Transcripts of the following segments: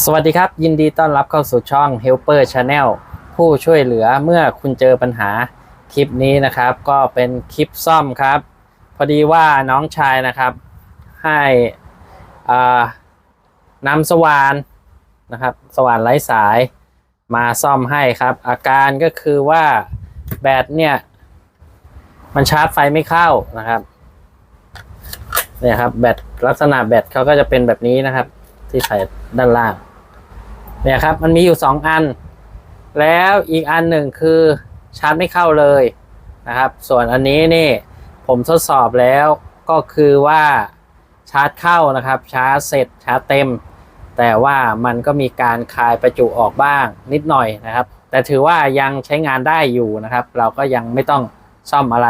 สวัสดีครับ ยินดีต้อนรับเข้าสู่ช่อง Helper Channel ผู้ช่วยเหลือเมื่อคุณเจอปัญหาคลิปนี้นะครับ ก็เป็นคลิปซ่อมครับ พอดีว่าน้องชายนะครับ ให้นำสว่านนะครับสว่านไร้สายมาซ่อมให้ครับ อาการก็คือว่าแบตเนี่ยมันชาร์จไฟไม่เข้านะครับเนี่ยครับแบตลักษณะแบตเขาก็จะเป็นแบบนี้นะครับ ที่ใส่ด้านล่าง เนี่ยครับ มันมีอยู่สองอัน แล้วอีกอันหนึ่งคือชาร์จไม่เข้าเลยนะครับ ส่วนอันนี้นี่ผมทดสอบแล้วก็คือว่าชาร์จเข้านะครับ ชาร์จเสร็จชาร์จเต็ม แต่ว่ามันก็มีการคายประจุออกบ้างนิดหน่อยนะครับ แต่ถือว่ายังใช้งานได้อยู่นะครับ เราก็ยังไม่ต้องซ่อมอะไร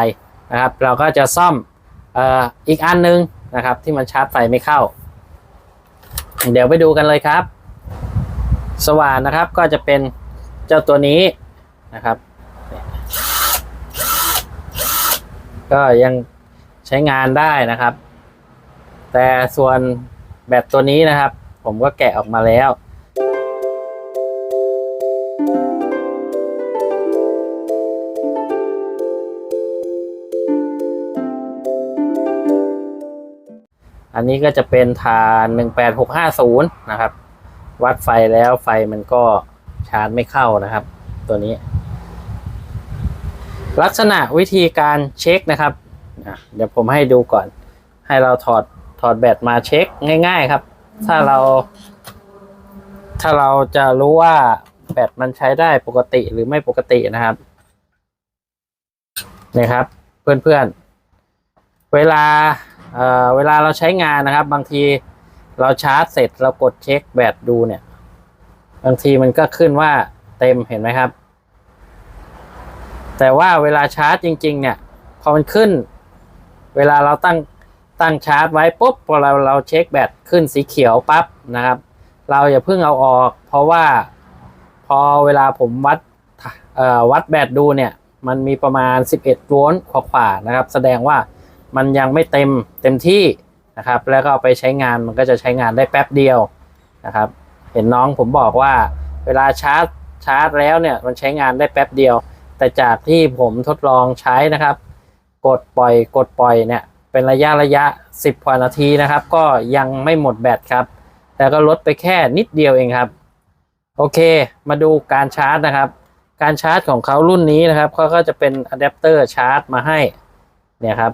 นะครับ เราก็จะซ่อมอ,อ,อีกอันหนึงนะครับที่มันชาร์จไฟไม่เข้า เดี๋ยวไปดูกันเลยครับ สว่านนะครับก็จะเป็นเจ้าตัวนี้นะครับ ก็ยังใช้งานได้นะครับ แต่ส่วนแบตตัวนี้นะครับ ผมก็แกะออกมาแล้ว อันนี้ก็จะเป็นฐาน 18650 นะครับ วัดไฟแล้วไฟมันก็ชาร์จไม่เข้านะครับ ตัวนี้ ลักษณะวิธีการเช็คนะครับเดี๋ยวผมให้ดูก่อน ให้เราถอดถอดแบตมาเช็คง่าย ๆครับ ถ้าเรา ถ้าเราจะรู้ว่าแบตมันใช้ได้ปกติหรือไม่ปกตินะครับนี่ครับ เพื่อนๆเวลา เเวลาเราใช้งานนะครับ บางทีเราชาร์จเสร็จเรากดเช็คแบตดูเนี่ย บางทีมันก็ขึ้นว่าเต็มเห็นไหมครับ แต่ว่าเวลาชาร์จจริง ๆ เนี่ย พอมันขึ้น เวลาเราตั้งตั้งชาร์จไว้ปุ๊บพอเราเราเช็คแบตขึ้นสีเขียวปั๊บนะครับ เราอย่าเพิ่งเอาออก เพราะว่าพอเวลาผมวัดวัดแบตดูเนี่ย มันมีประมาณ 11โวลต์ขวาๆนะครับ แสดงว่า มันยังไม่เต็มเต็มที่นะครับ แล้วก็ไปใช้งานมันก็จะใช้งานได้แป๊บเดียวนะครับ เห็นน้องผมบอกว่า เวลาชาร์จชาร์จแล้วเนี่ยมันใช้งานได้แป๊บเดียว แต่จากที่ผมทดลองใช้นะครับ กดปล่อยกดปล่อยเนี่ยเป็นระยะระยะ 10กว่านาทีนะครับ ก็ยังไม่หมดแบตครับแล้วก็ลดไปแค่นิดเดียวเองครับ โอเค มาดูการชาร์จนะครับ การชาร์จของเขารุ่นนี้นะครับเขาก็จะเป็นอะแดปเตอร์ชาร์จมาให้เนี่ยครับ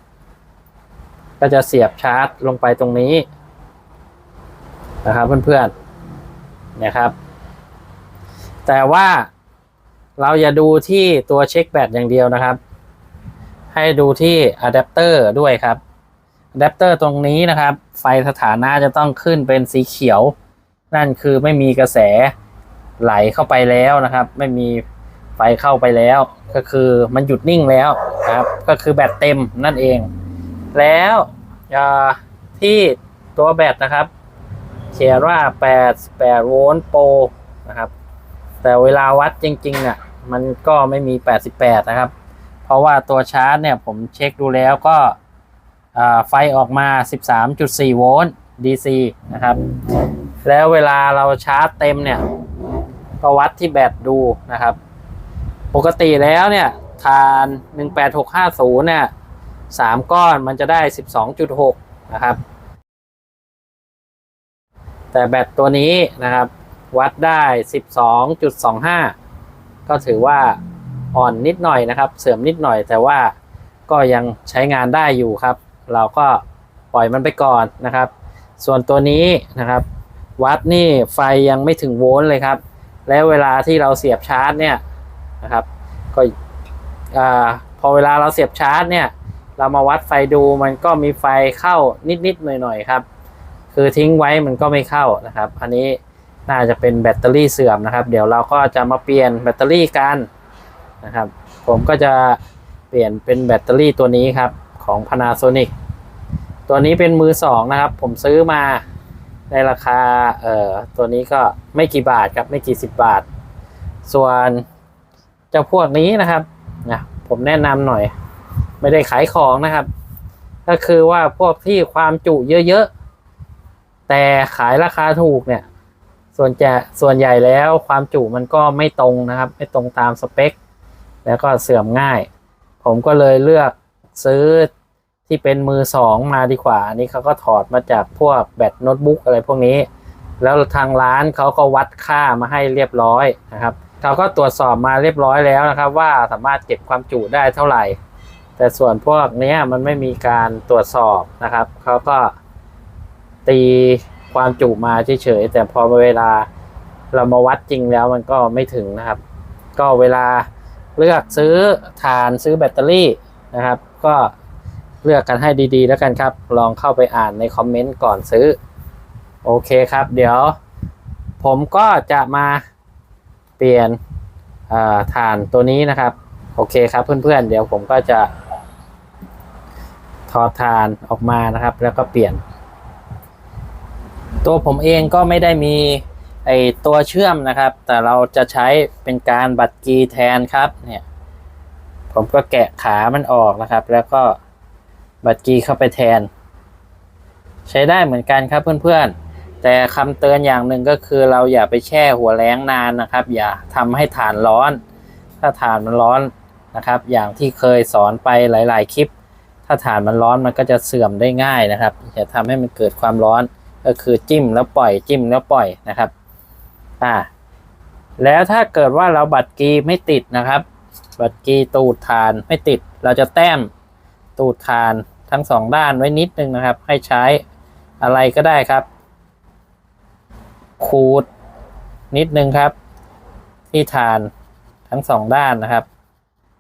ก็จะเสียบชาร์จลงไปตรงนี้นะครับเพื่อนๆนี่ยครับ แต่ว่าเราอย่าดูที่ตัวเช็คแบตอย่างเดียวนะครับ ให้ดูที่อะแดปเตอร์ด้วยครับอะแดปเตอร์ตรงนี้นะครับ ไฟสถานะจะต้องขึ้นเป็นสีเขียว นั่นคือไม่มีกระแสไหลเข้าไปแล้วนะครับ ไม่มีไฟเข้าไปแล้ว ก็คือมันหยุดนิ่งแล้วครับ ก็คือแบตเต็มนั่นเอง แล้วที่ตัวแบตนะครับเขียนว่า 88 โวลต์โปรนะครับ แต่เวลาวัดจริงๆเนี่ยมันก็ไม่มี 88 นะครับ เพราะว่าตัวชาร์จเนี่ยผมเช็คดูแล้วก็ไฟออกมา 13.4 โวลต์ DC นะครับ แล้วเวลาเราชาร์จเต็มเนี่ย ก็วัดที่แบตดูนะครับ ปกติแล้วเนี่ย ทาน 18650 เนี่ย สามก้อนมันจะได้ 12.6 นะครับ แต่แบตตัวนี้นะครับ วัดได้ 12.25 ก็ถือว่าอ่อนนิดหน่อยนะครับ เสื่อมนิดหน่อย แต่ว่าก็ยังใช้งานได้อยู่ครับ เราก็ปล่อยมันไปก่อนนะครับ ส่วนตัวนี้นะครับ วัดนี่ไฟยังไม่ถึงโวลต์เลยครับ แล้วเวลาที่เราเสียบชาร์จเนี่ยนะครับ ก็อพอเวลาเราเสียบชาร์จเนี่ย เรามาวัดไฟดูมันก็มีไฟเข้านิดๆหน่อยๆครับ คือทิ้งไว้มันก็ไม่เข้านะครับ อันนี้น่าจะเป็นแบตเตอรี่เสื่อมนะครับ เดี๋ยวเราก็จะมาเปลี่ยนแบตเตอรี่กันนะครับ ผมก็จะเปลี่ยนเป็นแบตเตอรี่ตัวนี้ครับของ Panasonic ตัวนี้เป็นมือสองนะครับ ผมซื้อมาในราคาเอ่อตัวนี้ก็ไม่กี่บาทครับไม่กี่สิบบาท ส่วนเจ้าพวกนี้นะครับนะผมแนะนำหน่อย ไม่ได้ขายของนะครับ ก็คือว่าพวกที่ความจุเยอะๆ แต่ขายราคาถูกเนี่ย ส่วนจะส่วนใหญ่แล้วความจุมันก็ไม่ตรงนะครับ ไม่ตรงตามสเปค แล้วก็เสื่อมง่าย ผมก็เลยเลือกซื้อที่เป็นมือสองมาดีกว่า อันนี้เขาก็ถอดมาจากพวกแบตโน้ตบุ๊กอะไรพวกนี้ แล้วทางร้านเขาก็วัดค่ามาให้เรียบร้อยนะครับเขาก็ตรวจสอบมาเรียบร้อยแล้วนะครับ ว่าสามารถเก็บความจุได้เท่าไหร่ แต่ส่วนพวกเนี้ยมันไม่มีการตรวจสอบนะครับ เขาก็ตีความจุมาเฉยๆแต่พอเวลาเรามาวัดจริงแล้วมันก็ไม่ถึงนะครับ ก็เวลาเลือกซื้อฐานซื้อแบตเตอรี่นะครับ ก็เลือกกันให้ดีๆ แล้วกันครับ ลองเข้าไปอ่านในคอมเมนต์ก่อนซื้อ โอเคครับ เดี๋ยว ผมก็จะมาเปลี่ยนอ่าฐานตัวนี้นะครับ โอเคครับเพื่อนๆ เดี๋ยวผมก็จะ อดฐานออกมานะครับ แล้วก็เปลี่ยน ตัวผมเองก็ไม่ได้มีไอตัวเชื่อมนะครับ แต่เราจะใช้เป็นการบัตรกีแทนครับเนี่ย ผมก็แกะขามันออกนะครับ แล้วก็บัตรกีเข้าไปแทน ใช้ได้เหมือนกันครับเพื่อนๆ แต่คำเตือนอย่างหนึ่งก็คือเราอย่าไปแช่หัวแรงนานนะครับ อย่าทำให้ฐานร้อน ถ้าฐานมันร้อนนะครับ อย่างที่เคยสอนไปหลาย ๆ คลิป ถ้าฐานมันร้อนมันก็จะเสื่อมได้ง่ายนะครับอย่าทำให้มันเกิดความร้อนก็คือจิ้มแล้วปล่อยจิ้มแล้วปล่อยนะครับอ่าแล้วถ้าเกิดว่าเราบัตรกีไม่ติดนะครับ บัตรกีตูดฐานไม่ติด เราจะแต้มตูดฐานทั้งสองด้านไว้นิดนึงนะครับ ให้ใช้อะไรก็ได้ครับ ขูดนิดนึงครับ ที่ฐานทั้งสองด้านนะครับ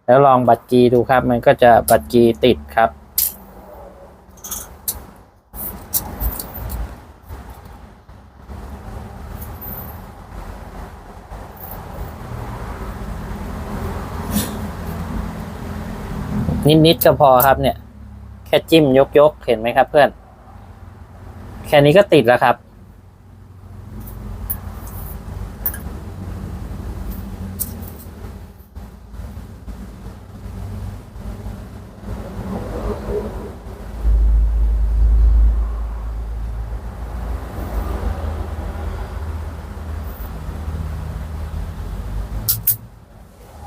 แล้วลองบัตรกีดูครับ มันก็จะบัตรกีติดครับ นิดๆก็พอครับเนี่ย แค่จิ้มยกๆ เห็นไหมครับเพื่อน แค่นี้ก็ติดแล้วครับ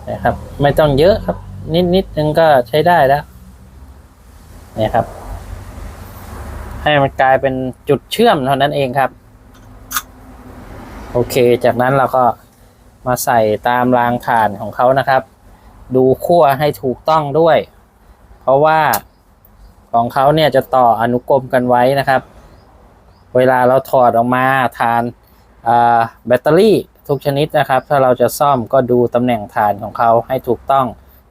นะครับ ไม่ต้องเยอะครับ นิดนิดนึงก็ใช้ได้แล้วเนี่ยครับ ให้มันกลายเป็นจุดเชื่อมเท่านั้นเองครับ โอเค จากนั้นเราก็มาใส่ตามรางฐานของเขานะครับ ดูขั้วให้ถูกต้องด้วย เพราะว่าของเขาเนี่ยจะต่ออนุกรมกันไว้นะครับ เวลาเราถอดออกมาฐานแบตเตอรี่ทุกชนิดนะครับ ถ้าเราจะซ่อมก็ดูตำแหน่งฐานของเขาให้ถูกต้อง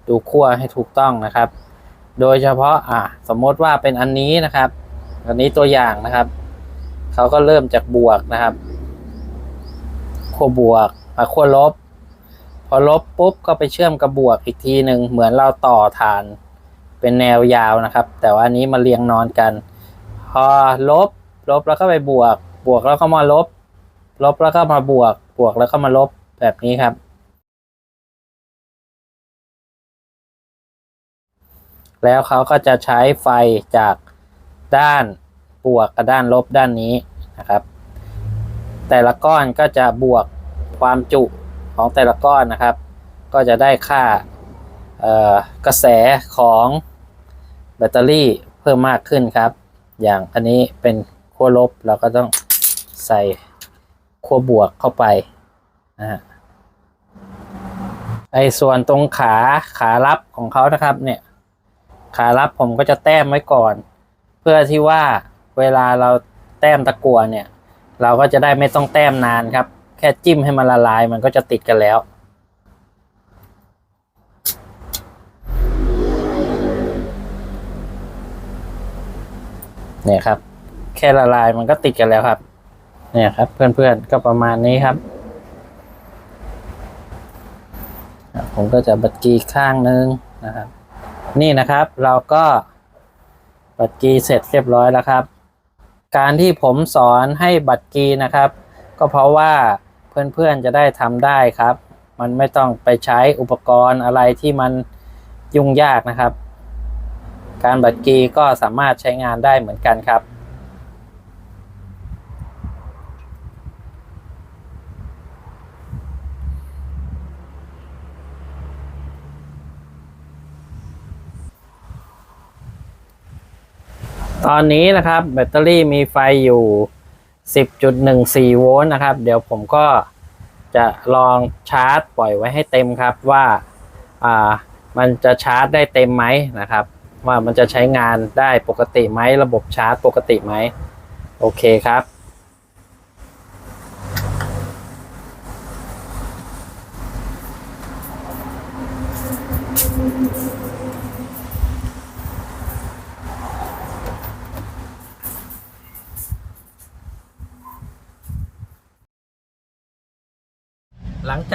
ดูขั้วให้ถูกต้องนะครับ โดยเฉพาะอะสมมติว่าเป็นอันนี้นะครับ อันนี้ตัวอย่างนะครับ เขาก็เริ่มจากบวกนะครับขั้วบวกมาขั้วลบ พอลบปุ๊บก็ไปเชื่อมกับบวกอีกทีหนึ่งเหมือนเราต่อฐานเป็นแนวยาวนะครับ แต่ว่าอันนี้มาเรียงนอนกัน พอลบ ลบแล้วก็ไปบวก บวกแล้วก็มาลบ ลบแล้วก็มาบวก บวกแล้วก็มาลบแบบนี้ครับ แล้วเขาก็จะใช้ไฟจากด้านบวกกับด้านลบด้านนี้นะครับ แต่ละก้อนก็จะบวกความจุของแต่ละก้อนนะครับ ก็จะได้ค่ากระแสของแบตเตอรี่เพิ่มมากขึ้นครับ อย่างอันนี้เป็นขั้วลบเราก็ต้องใส่ขั้วบวกเข้าไปนะฮะไอ้ส่วนตรงขาขารับของเขานะครับเนี่ย ขารับผมก็จะแต้มไว้ก่อน เพื่อที่ว่าเวลาเราแต้มตะกัวเนี่ย เราก็จะได้ไม่ต้องแต้มนานครับ แค่จิ้มให้มันละลายมันก็จะติดกันแล้วเนี่ยครับ แค่ละลายมันก็ติดกันแล้วครับ เนี่ยครับ เพื่อนๆก็ประมาณนี้ครับ ผมก็จะบัดกีข้างนึงนะครับ นี่นะครับเราก็บัตรกีเสร็จเรียบร้อยแล้วครับ การที่ผมสอนให้บัตรกีนะครับ ก็เพราะว่าเพื่อนๆจะได้ทำได้ครับ มันไม่ต้องไปใช้อุปกรณ์อะไรที่มันยุ่งยากนะครับ การบัตรกีก็สามารถใช้งานได้เหมือนกันครับ ตอนนี้นะครับแบตเตอรี่มีไฟอยู่ 10.14 โวลต์นะครับ เดี๋ยวผมก็จะลองชาร์จ ปล่อยไว้ให้เต็มครับว่าอ่ามันจะชาร์จได้เต็มไหมนะครับ ว่ามันจะใช้งานได้ปกติไหมระบบชาร์จปกติไหมโอเคครับ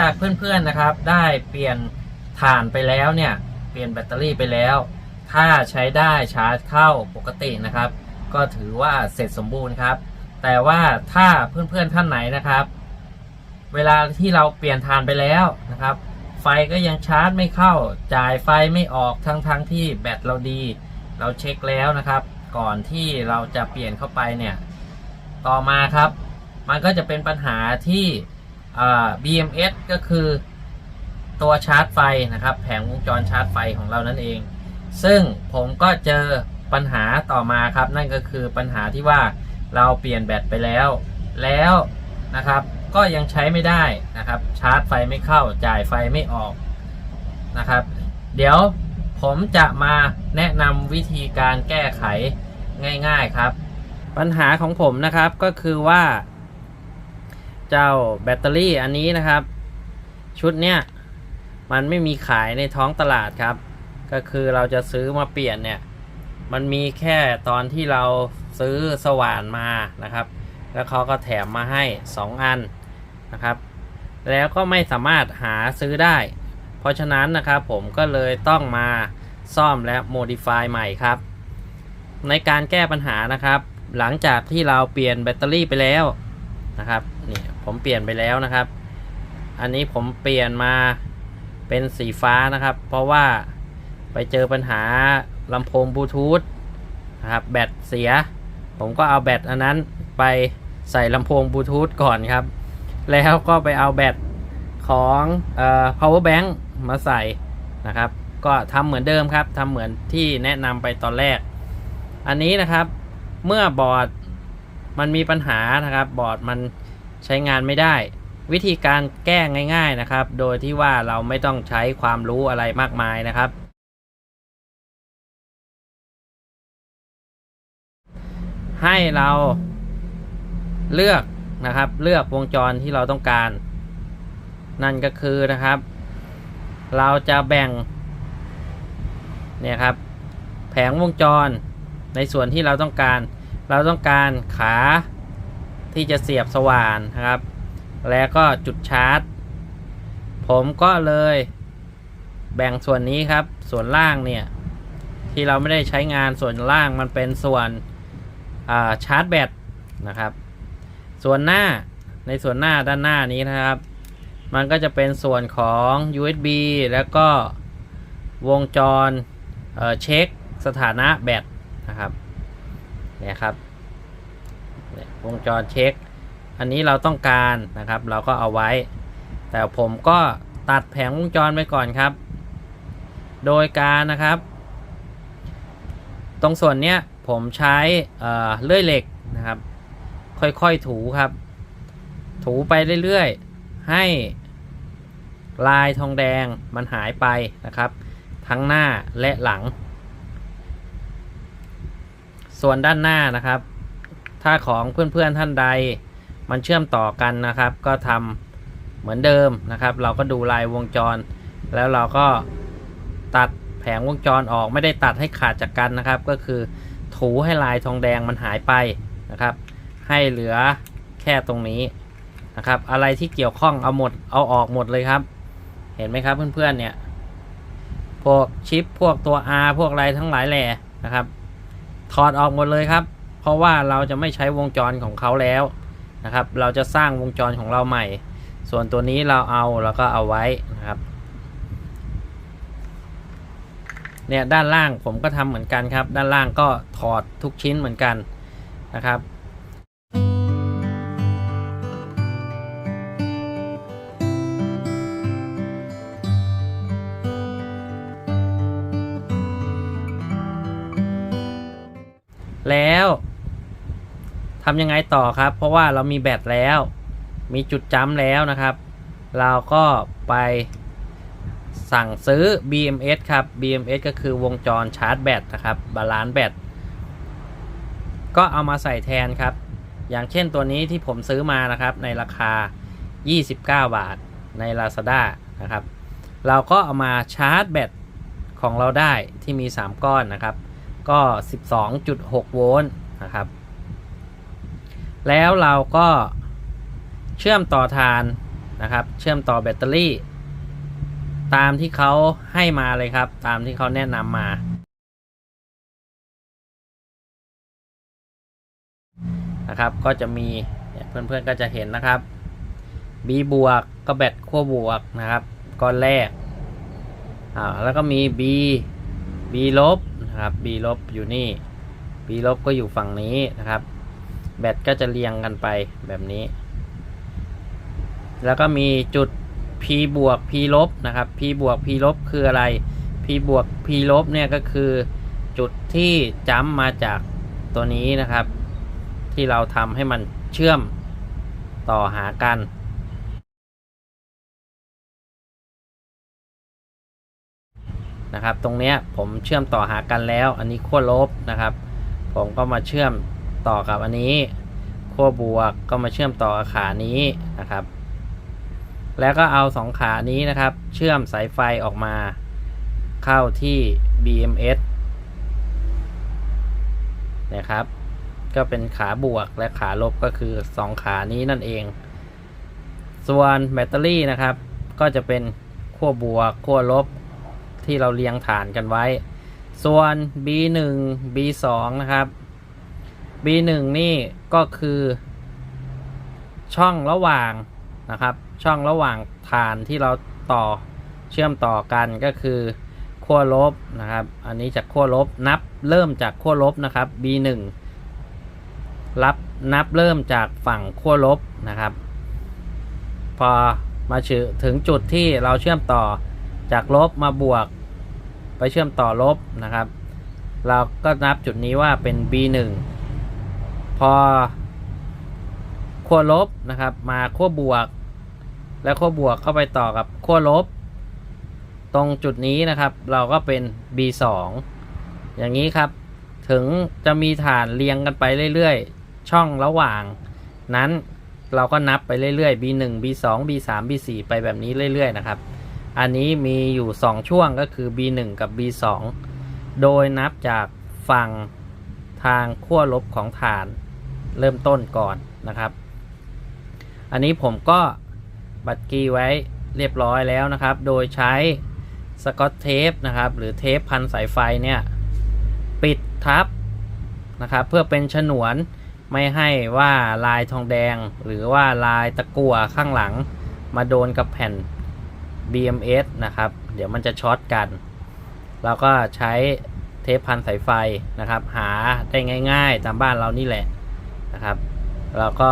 จากเพื่อนๆนะครับ ได้เปลี่ยนถ่านไปแล้วเนี่ย เปลี่ยนแบตเตอรี่ไปแล้ว ถ้าใช้ได้ชาร์จเข้าปกตินะครับ ก็ถือว่าเสร็จสมบูรณ์ครับ แต่ว่าถ้าเพื่อนๆท่านไหนนะครับ เวลาที่เราเปลี่ยนถ่านไปแล้วนะครับ ไฟก็ยังชาร์จไม่เข้า จ่ายไฟไม่ออกทั้งๆทที่แบตเราดี เราเช็คแล้วนะครับ ก่อนที่เราจะเปลี่ยนเข้าไปเนี่ย ต่อมาครับ มันก็จะเป็นปัญหาที่ BMS ก็คือตัวชาร์จไฟนะครับ แผงวงจรชาร์จไฟของเรานั่นเอง ซึ่งผมก็เจอปัญหาต่อมาครับ นั่นก็คือปัญหาที่ว่าเราเปลี่ยนแบตไปแล้ว แล้วนะครับ ก็ยังใช้ไม่ได้นะครับ ชาร์จไฟไม่เข้าจ่ายไฟไม่ออกนะครับ เดี๋ยวผมจะมาแนะนำวิธีการแก้ไขง่าย ๆครับ ปัญหาของผมนะครับก็คือว่า เจ้าแบตเตอรี่อันนี้นะครับ ชุดเนี้ยมันไม่มีขายในท้องตลาดครับ ก็คือเราจะซื้อมาเปลี่ยนเนี่ย มันมีแค่ตอนที่เราซื้อสว่านมานะครับ แล้วเขาก็แถมมาให้ 2 อันนะครับ แล้วก็ไม่สามารถหาซื้อได้ เพราะฉะนั้นนะครับผมก็เลยต้องมาซ่อมและ modify ใหม่ครับ ในการแก้ปัญหานะครับ หลังจากที่เราเปลี่ยนแบตเตอรี่ไปแล้ว นะครับนี่ผมเปลี่ยนไปแล้วนะครับ อันนี้ผมเปลี่ยนมาเป็นสีฟ้านะครับ เพราะว่าไปเจอปัญหาลำโพงบลูทูธนะครับแบตเสีย ผมก็เอาแบตอันนั้นไปใส่ลำโพงบลูทูธก่อนครับ แล้วก็ไปเอาแบตของเอ่อ power bank มาใส่นะครับ ก็ทำเหมือนเดิมครับทำเหมือนที่แนะนำไปตอนแรก อันนี้นะครับเมื่อบอร์ด มันมีปัญหานะครับบอร์ดมันใช้งานไม่ได้ วิธีการแก้ง่าย ๆนะครับ โดยที่ว่าเราไม่ต้องใช้ความรู้อะไรมากมายนะครับ ให้เราเลือกนะครับ เลือกวงจรที่เราต้องการ นั่นก็คือนะครับ เราจะแบ่งเนี่ยครับ แผงวงจรในส่วนที่เราต้องการ เราต้องการขาที่จะเสียบสว่านนะครับ แล้วก็จุดชาร์จ ผมก็เลยแบ่งส่วนนี้ครับ ส่วนล่างเนี่ย ที่เราไม่ได้ใช้งานส่วนล่างมันเป็นส่วนชาร์จแบตนะครับ ส่วนหน้าในส่วนหน้าด้านหน้านี้นะครับ มันก็จะเป็นส่วนของ USB แล้วก็วงจรเเช็คสถานะแบตนะครับ นี่ยครับวงจรเช็ค อันนี้เราต้องการนะครับ เราก็เอาไว้ แต่ผมก็ตัดแผงวงจรไปก่อนครับ โดยการนะครับ ตรงส่วนเนี้ยผมใช้เอ่อเลื่อยเหล็กนะครับ ค่อยๆถูครับ ถูไปเรื่อยๆ ให้ลายทองแดงมันหายไปนะครับ ทั้งหน้าและหลัง ส่วนด้านหน้านะครับ ถ้าของเพื่อนๆท่านใด มันเชื่อมต่อกันนะครับ ก็ทำเหมือนเดิมนะครับ เราก็ดูลายวงจร แล้วเราก็ตัดแผงวงจรออกไม่ได้ตัดให้ขาดจากกันนะครับ ก็คือถูให้ลายทองแดงมันหายไปนะครับ ให้เหลือแค่ตรงนี้นะครับ อะไรที่เกี่ยวข้องเอาหมดเอาออกหมดเลยครับ เห็นไหมครับเพื่อนๆเนี่ยพวกชิปพวกตัว R พวกอะไรทั้งหลายแหล่นะครับ ถอดออกหมดเลยครับ เพราะว่าเราจะไม่ใช้วงจรของเขาแล้วนะครับ เราจะสร้างวงจรของเราใหม่ ส่วนตัวนี้เราเอาแล้วก็เอาไว้นะครับ เนี่ยด้านล่างผมก็ทำเหมือนกันครับ ด้านล่างก็ถอดทุกชิ้นเหมือนกันนะครับ ทำยังไงต่อครับ เพราะว่าเรามีแบตแล้ว มีจุดจ้ำแล้วนะครับ เราก็ไปสั่งซื้อ BMS ครับ BMS ก็คือวงจรชาร์จแบตนะครับบาลานซ์แบตก็เอามาใส่แทนครับ อย่างเช่นตัวนี้ที่ผมซื้อมานะครับ ในราคา 29 บาทใน Lazada นะครับ เราก็เอามาชาร์จแบตของเราได้ที่มี 3 ก้อนนะครับ ก็ 12.6 โวลต์นะครับ แล้วเราก็เชื่อมต่อทานนะครับ เชื่อมต่อแบตเตอรี่ ตามที่เขาให้มาเลยครับ ตามที่เขาแนะนำมา นะครับ ก็จะมีเนี่ยเพื่อนๆก็จะเห็นนะครับ B บวกก็แบตขั้วบวกนะครับ ก้อนแรกอ่าแล้วก็มี B B ลบนะครับ B ลบอยู่นี่ B ลบก็อยู่ฝั่งนี้นะครับ แบตก็จะเรียงกันไปแบบนี้ แล้วก็มีจุด P บวก P ลบนะครับ P บวก P ลบคืออะไร P บวก P ลบเนี่ยก็คือจุดที่จ้ำมาจากตัวนี้นะครับ ที่เราทำให้มันเชื่อมต่อหากันนะครับ ตรงเนี้ยผมเชื่อมต่อหากันแล้ว อันนี้ขั้วลบนะครับ ผมก็มาเชื่อม ต่อกับอันนี้ขั้วบวกก็มาเชื่อมต่อขานี้นะครับ แล้วก็เอาสองขานี้นะครับ เชื่อมสายไฟออกมา เข้าที่ BMS นะครับ ก็เป็นขาบวกและขาลบก็คือสองขานี้นั่นเอง ส่วนแบตเตอรี่นะครับ ก็จะเป็นขั้วบวกขั้วลบที่เราเรียงฐานกันไว้ ส่วน B1 B2 นะครับ B1 นี่ก็คือช่องระหว่างนะครับ ช่องระหว่างฐานที่เราต่อเชื่อมต่อกันก็คือขั้วลบนะครับ อันนี้จากขั้วลบนับเริ่มจากขั้วลบนะครับ B1 รับนับเริ่มจากฝั่งขั้วลบนะครับ พอมาถึงจุดที่เราเชื่อมต่อจากลบมาบวก ไปเชื่อมต่อลบนะครับ เราก็นับจุดนี้ว่าเป็น B1 พอขั้วลบนะครับ มาขั้วบวก แล้วขั้วบวกเข้าไปต่อกับขั้วลบ ตรงจุดนี้นะครับ เราก็เป็น B2 อย่างนี้ครับ ถึงจะมีฐานเรียงกันไปเรื่อยๆ ช่องระหว่าง นั้นเราก็นับไปเรื่อยๆ B1 B2 B3 B4 ไปแบบนี้เรื่อยๆนะครับ อันนี้มีอยู่ 2 ช่วงก็คือ B1 กับ B2 โดยนับจากฝั่งทางขั้วลบของฐาน เริ่มต้นก่อนนะครับ อันนี้ผมก็บัดกี้ไว้เรียบร้อยแล้วนะครับ โดยใช้สกอตเทปนะครับ หรือเทปพันสายไฟเนี่ย ปิดทับนะครับ เพื่อเป็นฉนวนไม่ให้ว่าลายทองแดง หรือว่าลายตะกั่วข้างหลัง มาโดนกับแผ่น BMS นะครับ เดี๋ยวมันจะช็อตกันเราก็ใช้เทปพันสายไฟนะครับ หาได้ง่าย ๆ ตามบ้านเรานี่แหละ นะครับเราก็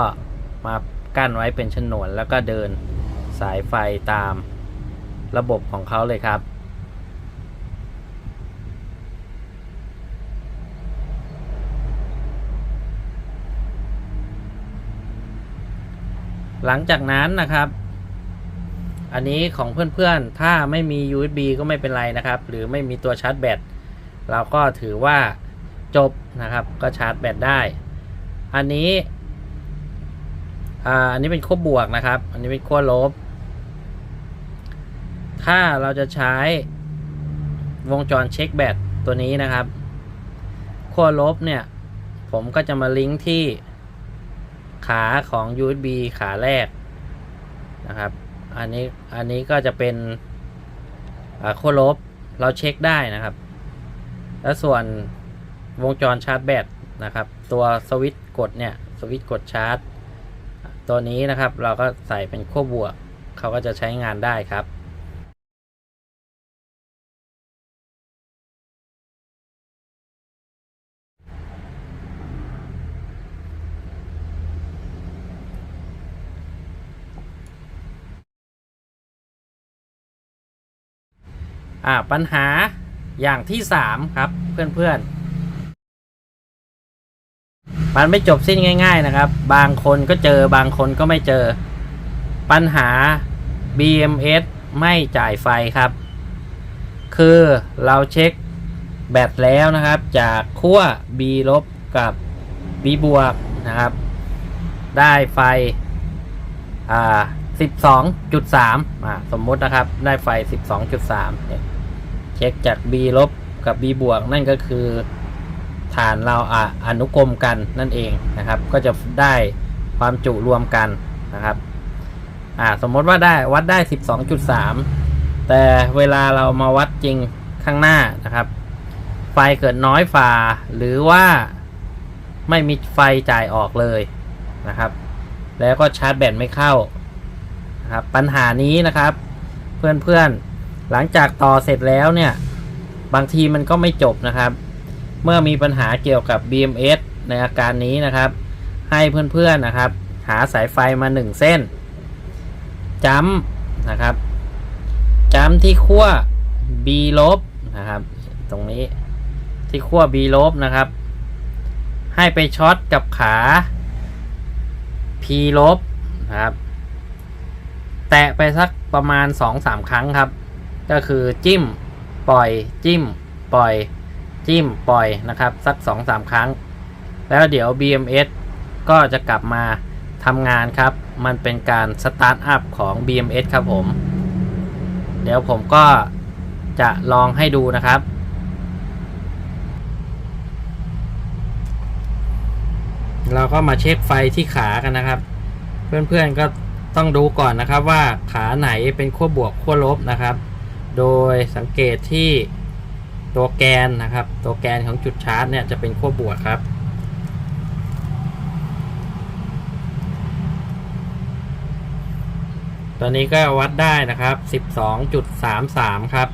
มากั้นไว้เป็นฉนวนแล้วก็เดินสายไฟตามระบบของเขาเลยครับ หลังจากนั้นนะครับ อันนี้ของเพื่อนๆ ถ้าไม่มี USB ก็ไม่เป็นไรนะครับ หรือไม่มีตัวชาร์จแบตเราก็ถือว่าจบนะครับ ก็ชาร์จแบตได้ อันนี้ อ่า อันนี้เป็นขั้วบวกนะครับ อันนี้เป็นขั้วลบ ถ้าเราจะใช้วงจรเช็คแบตตัวนี้นะครับขั้วลบเนี่ย ผมก็จะมาลิงก์ที่ขาของ USB ขาแรกนะครับ อันนี้ อันนี้ก็จะเป็นขั้วลบ เราเช็คได้นะครับ แล้วส่วนวงจรชาร์จแบตนะครับ ตัวสวิตช์กดเนี่ยสวิตช์กดชาร์จ ตัวนี้นะครับเราก็ใส่เป็นขั้วบวกเขาก็จะใช้งานได้ครับอ่าปัญหาอย่างที่สามครับเพื่อนๆ มันไม่จบสิ้นง่าย ๆนะครับ บางคนก็เจอบางคนก็ไม่เจอ ปัญหา BMS ไม่จ่ายไฟครับ คือเราเช็คแบตแล้วนะครับ จากขั้ว B ลบกับ B บวกนะครับ ได้ไฟ อ่า 12.3อ่าสมมุตินะครับ ได้ไฟ 12.3เนี่ยเช็คจาก B ลบกับ B บวกนั่นก็คือ ฐานเราออนุกรมกันนั่นเองนะครับ ก็จะได้ความจุรวมกันนะครับอ่าสมมติว่าได้วัดได้ 12.3 แต่เวลาเรามาวัดจริงข้างหน้านะครับ ไฟเกิดน้อยฝ่า หรือว่าไม่มีไฟจ่ายออกเลยนะครับ แล้วก็ชาร์จแบตไม่เข้านะครับปัญหานี้นะครับ เพื่อนๆหลังจากต่อเสร็จแล้วเนี่ย บางทีมันก็ไม่จบนะครับ เมื่อมีปัญหาเกี่ยวกับ BMS ในอาการนี้นะครับ ให้เพื่อนๆนะครับ หาสายไฟมา 1 เส้นจ้ำนะครับจ้ำที่ขั้ว B ลบนะครับ ตรงนี้ที่ขั้ว B ลบนะครับ ให้ไปช็อตกับขา P ลบนะครับแตะไปสักประมาณ 2-3 ครั้งครับ ก็คือจิ้ม ปล่อยจิ้ม ปล่อย จิ้มปล่อยนะครับ สัก 2-3 ครั้ง แล้วเดี๋ยว BMS ก็จะกลับมาทำงานครับ มันเป็นการสตาร์ทอัพของ BMS ครับผม เดี๋ยวผมก็จะลองให้ดูนะครับ เราก็มาเช็คไฟที่ขากันนะครับ เพื่อนๆก็ต้องดูก่อนนะครับว่าขาไหนเป็นขั้วบวกขั้วลบนะครับ โดยสังเกตที่ ตัวแกนนะครับ ตัวแกนของจุดชาร์จเนี่ยจะเป็นขั้วบวกครับตอนนี้ก็วัดได้นะครับ 12.33 ครับ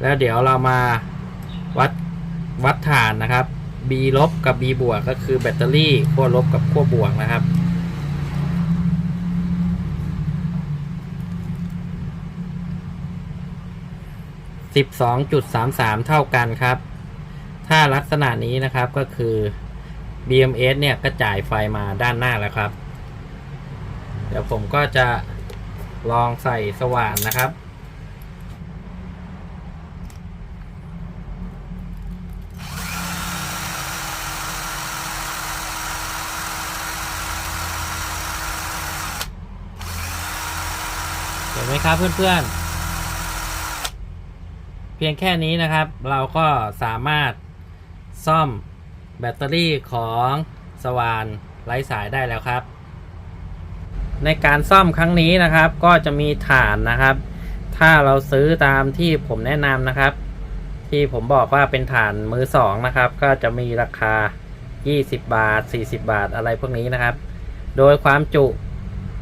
แล้วเดี๋ยวเรามาวัดวัดฐานนะครับ B ลบกับ B บวกก็คือแบตเตอรี่ขั้วลบกับขั้วบวกนะครับ 12.33 เท่ากันครับ ถ้าลักษณะนี้นะครับก็คือ BMS เนี่ยก็จ่ายไฟมาด้านหน้าแล้วครับ เดี๋ยวผมก็จะลองใส่สว่านนะครับ เห็นไหมครับเพื่อนๆ พียงแค่นี้นะครับ เราก็สามารถซ่อมแบตเตอรี่ของสว่านไร้สายได้แล้วครับ ในการซ่อมครั้งนี้นะครับ ก็จะมีฐานนะครับ ถ้าเราซื้อตามที่ผมแนะนำนะครับ ที่ผมบอกว่าเป็นฐานมือสองนะครับ ก็จะมีราคา 20 บาท 40 บาทอะไรพวกนี้นะครับ โดยความจุ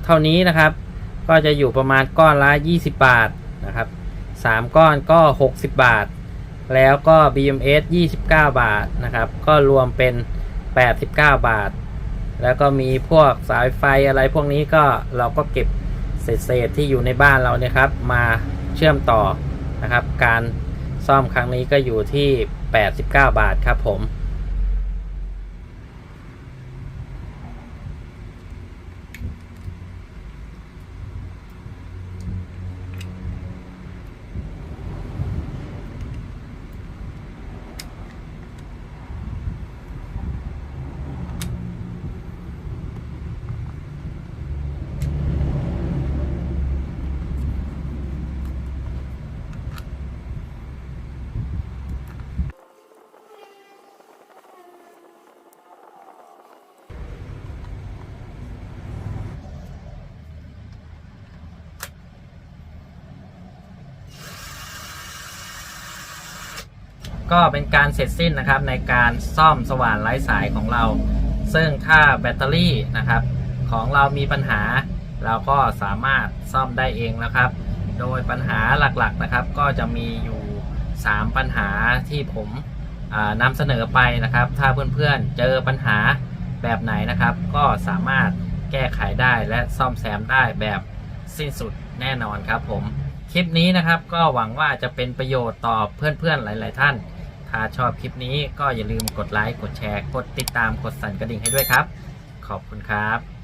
เท่านี้นะครับ ก็จะอยู่ประมาณก้อนละ 20 บาทนะครับ 3 ก้อนก็ 60 บาท แล้วก็ BMS 29 บาทนะครับ ก็รวมเป็น 89 บาท แล้วก็มีพวกสายไฟอะไรพวกนี้ก็เราก็เก็บเศษๆที่อยู่ในบ้านเราเนี่ยครับ มาเชื่อมต่อนะครับ การซ่อมครั้งนี้ก็อยู่ที่ 89 บาทครับผม ก็เป็นการเสร็จสิ้นนะครับในการซ่อมสว่านไร้สายของเรา ซึ่งถ้าแบตเตอรี่นะครับ ของเรามีปัญหา เราก็สามารถซ่อมได้เองแล้วครับ โดยปัญหาหลักๆนะครับ ก็จะมีอยู่ 3 ปัญหาที่ผมนำเสนอไปนะครับ ถ้าเพื่อนๆเจอปัญหาแบบไหนนะครับ ก็สามารถแก้ไขได้และซ่อมแซมได้แบบสิ้นสุดแน่นอนครับผม คลิปนี้นะครับก็หวังว่าจะเป็นประโยชน์ต่อเพื่อนๆหลาย ๆ ท่าน ถ้าชอบคลิปนี้ก็อย่าลืมกดไลค์ กดแชร์ กดติดตาม กดสั่นกระดิ่งให้ด้วยครับ ขอบคุณครับ